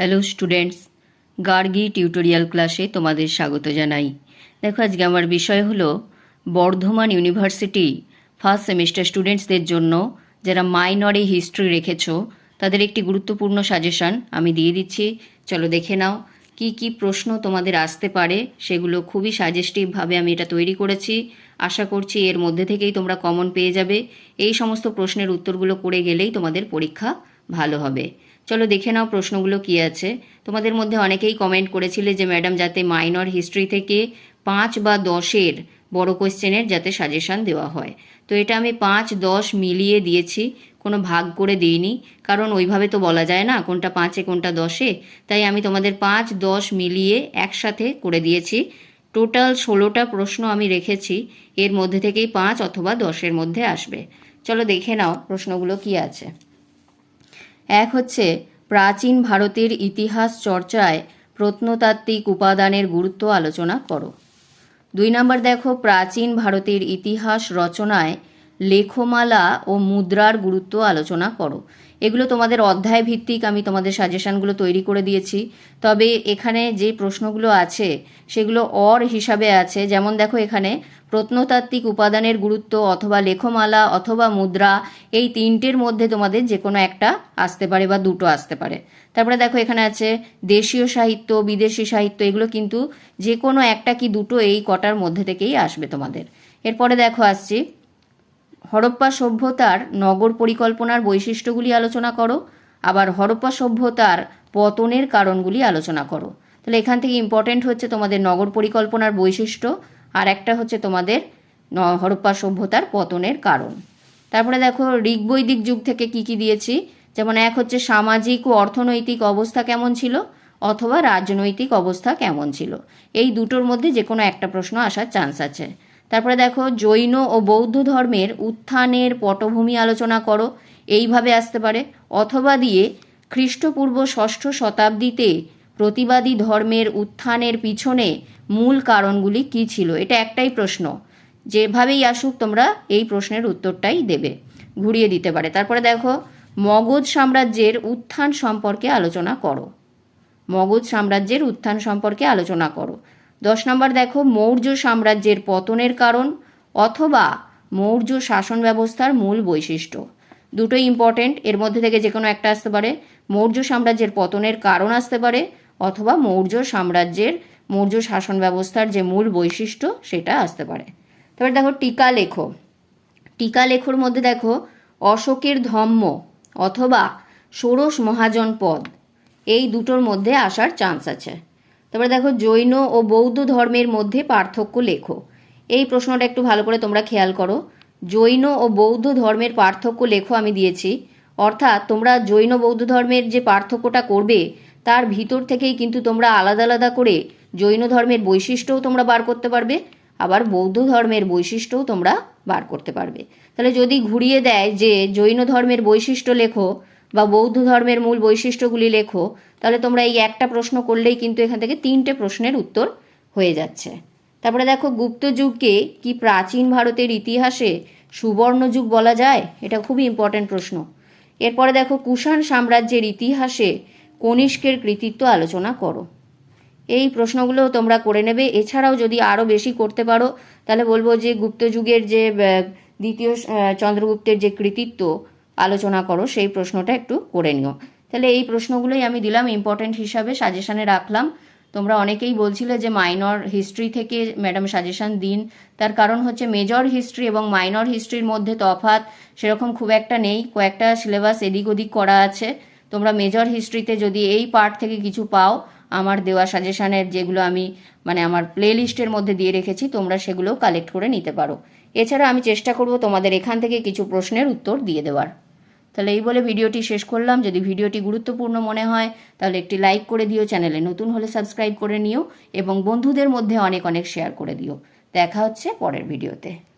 Hello students Gargi tutorial ক্লাসে তোমাদের স্বাগত জানাই। দেখো, আজকে আমার বিষয় হলো বর্ধমান ইউনিভার্সিটি ফার্স্ট সেমিস্টার স্টুডেন্টসদের জন্য যারা মাইনরে হিস্ট্রি রেখেছো, তাদের একটি গুরুত্বপূর্ণ সাজেশন আমি দিয়ে দিচ্ছি। চলো দেখে নাও, কি কি প্রশ্ন তোমাদের আসতে পারে, সেগুলো খুবই সাজেস্টিভভাবে আমি এটা তৈরি করেছি। আশা করছি এর মধ্যে থেকেই তোমরা কমন পেয়ে যাবে। এই সমস্ত প্রশ্নের উত্তরগুলো করে গেলেই তোমাদের পরীক্ষা ভালো হবে। চলো দেখে নাও প্রশ্নগুলো কি আছে। তোমাদের মধ্যে অনেকেই কমেন্ট করেছিলে যে ম্যাডাম যাতে মাইনর হিস্ট্রি থেকে পাঁচ বা দশের বড় কোয়েশ্চেনের যাতে সাজেশান দেওয়া হয়। তো এটা আমি পাঁচ, দশ মিলিয়ে দিয়েছি, কোনো ভাগ করে দিইনি। কারণ ওইভাবে তো বলা যায় না, কোনটা পাঁচে, কোনটা দশে। তাই আমি তোমাদের পাঁচ, দশ মিলিয়ে একসাথে করে দিয়েছি। টোটাল ষোলোটা প্রশ্ন আমি রেখেছি, এর মধ্যে থেকেই পাঁচ অথবা দশের মধ্যে আসবে। চলো দেখে নাও প্রশ্নগুলো কি আছে। এক হচ্ছে, প্রাচীন ভারতের ইতিহাস চর্চায় প্রত্নতাত্ত্বিক উপাদানের গুরুত্ব আলোচনা করো। দুই নম্বর দেখো, প্রাচীন ভারতের ইতিহাস রচনায় লেখমালা ও মুদ্রার গুরুত্ব আলোচনা করো। এগুলো তোমাদের অধ্যায় ভিত্তিক আমি তোমাদের সাজেশনগুলো তৈরি করে দিয়েছি। তবে এখানে যে প্রশ্নগুলো আছে, সেগুলো অর হিসাবে আছে। যেমন দেখো এখানে, প্রত্নতাত্ত্বিক উপাদানের গুরুত্ব অথবা লেখমালা অথবা মুদ্রা, এই তিনটের মধ্যে তোমাদের যে কোনো একটা আসতে পারে বা দুটো আসতে পারে। তারপরে দেখো এখানে আছে, দেশীয় সাহিত্য, বিদেশি সাহিত্য, এগুলো কিন্তু যে কোনো একটা কি দুটো এই কটার মধ্যে থেকেই আসবে তোমাদের। এরপরে দেখো আসছি হরপ্পা সভ্যতার নগর পরিকল্পনার বৈশিষ্ট্যগুলি আলোচনা করো, আবার হরপ্পা সভ্যতার পতনের কারণগুলি আলোচনা করো। তাহলে এখান থেকে ইম্পর্টেন্ট হচ্ছে তোমাদের নগর পরিকল্পনার বৈশিষ্ট্য, আর একটা হচ্ছে তোমাদের হরপ্পা সভ্যতার পতনের কারণ। তারপরে দেখো, ঋগ্বৈদিক যুগ থেকে কি কি দিয়েছি? যেমন এক হচ্ছে সামাজিক ও অর্থনৈতিক অবস্থা কেমন ছিল, অথবা রাজনৈতিক অবস্থা কেমন ছিল? এই দুটোর মধ্যে যে কোনো একটা প্রশ্ন আসার চান্স আছে। তারপরে দেখো, জৈন ও বৌদ্ধ ধর্মের উত্থানের পটভূমি আলোচনা করো, এইভাবে আসতে পারে। অথবা দিয়ে খ্রিস্টপূর্ব ষষ্ঠ শতাব্দীতে প্রতিবাদী ধর্মের উত্থানের পিছনে মূল কারণগুলি কী ছিল? এটা একটাই প্রশ্ন। যেভাবেই আসুক, তোমরা এই প্রশ্নের উত্তরটাই দেবে, ঘুরিয়ে দিতে পারে। তারপরে দেখো, মগধ সাম্রাজ্যের উত্থান সম্পর্কে আলোচনা করো। মগধ সাম্রাজ্যের উত্থান সম্পর্কে আলোচনা করো। দশ নম্বর দেখো, মৌর্য সাম্রাজ্যের পতনের কারণ অথবা মৌর্য শাসন ব্যবস্থার মূল বৈশিষ্ট্য। দুটোই ইম্পর্টেন্ট এর মধ্যে থেকে যে কোনো একটা আসতে পারে। মৌর্য সাম্রাজ্যের পতনের কারণ আসতে পারে অথবা মৌর্য সাম্রাজ্যের, মৌর্য শাসন ব্যবস্থার যে মূল বৈশিষ্ট্য সেটা আসতে পারে। তারপরে দেখো, টিকা লেখো। টিকা লেখোর মধ্যে দেখো, অশোকের ধম্ম অথবা ষোড়শ মহাজন পদ, এই দুটোর মধ্যে আসার চান্স আছে। তারপরে দেখো, জৈন ও বৌদ্ধ ধর্মের মধ্যে পার্থক্য লেখো। এই প্রশ্নটা একটু ভালো করে তোমরা খেয়াল করো। জৈন ও বৌদ্ধ ধর্মের পার্থক্য লেখো আমি দিয়েছি। অর্থাৎ তোমরা জৈন বৌদ্ধ ধর্মের যে পার্থক্যটা করবে, তার ভিতর থেকেই কিন্তু তোমরা আলাদা আলাদা করে জৈন ধর্মের বৈশিষ্ট্যও তোমরা বার করতে পারবে, আবার বৌদ্ধ ধর্মের বৈশিষ্ট্যও তোমরা বার করতে পারবে। তাহলে যদি ঘুরিয়ে দেয় যে জৈন ধর্মের বৈশিষ্ট্য লেখো বা বৌদ্ধ ধর্মের মূল বৈশিষ্ট্যগুলি লেখো, তাহলে তোমরা এই একটা প্রশ্ন করলেই কিন্তু এখান থেকে তিনটে প্রশ্নের উত্তর হয়ে যাচ্ছে। তারপরে দেখো, গুপ্ত যুগকে কি প্রাচীন ভারতের ইতিহাসে সুবর্ণ যুগ বলা যায়? এটা খুবই ইম্পর্ট্যান্ট প্রশ্ন। এরপরে দেখো, কুষাণ সাম্রাজ্যের ইতিহাসে কনিষ্কের কৃতিত্ব আলোচনা করো। এই প্রশ্নগুলো তোমরা করে নেবে। এছাড়াও যদি আরও বেশি করতে পারো, তাহলে বলব যে গুপ্ত যুগের যে দ্বিতীয় চন্দ্রগুপ্তের যে কৃতিত্ব আলোচনা করো, সেই প্রশ্নটা একটু করে নিও। তাহলে এই প্রশ্নগুলোই আমি দিলাম ইম্পর্টেন্ট হিসাবে সাজেশানে রাখলাম। তোমরা অনেকেই বলছিলে যে মাইনর হিস্ট্রি থেকে ম্যাডাম সাজেশান দিন। তার কারণ হচ্ছে মেজর হিস্ট্রি এবং মাইনর হিস্ট্রির মধ্যে তফাৎ সেরকম খুব একটা নেই। কয়েকটা সিলেবাস এদিক ওদিক করা আছে। তোমরা মেজর হিস্ট্রিতে যদি এই পার্ট থেকে কিছু পাও, আমার দেওয়া সাজেশানের যেগুলো আমি মানে আমার প্লে লিস্টের মধ্যে দিয়ে রেখেছি, তোমরা সেগুলোও কালেক্ট করে নিতে পারো। এছাড়া আমি চেষ্টা করব তোমাদের এখান থেকে কিছু প্রশ্নের উত্তর দিয়ে দেওয়ার। তাহলে এই বলে ভিডিওটি শেষ করলাম। যদি ভিডিওটি গুরুত্বপূর্ণ মনে হয়, তাহলে একটি লাইক করে দিও চ্যানেলে। নতুন হলে সাবস্ক্রাইব করে নিও এবং বন্ধুদের মধ্যে অনেক অনেক শেয়ার করে দিও। দেখা হচ্ছে পরের ভিডিওতে।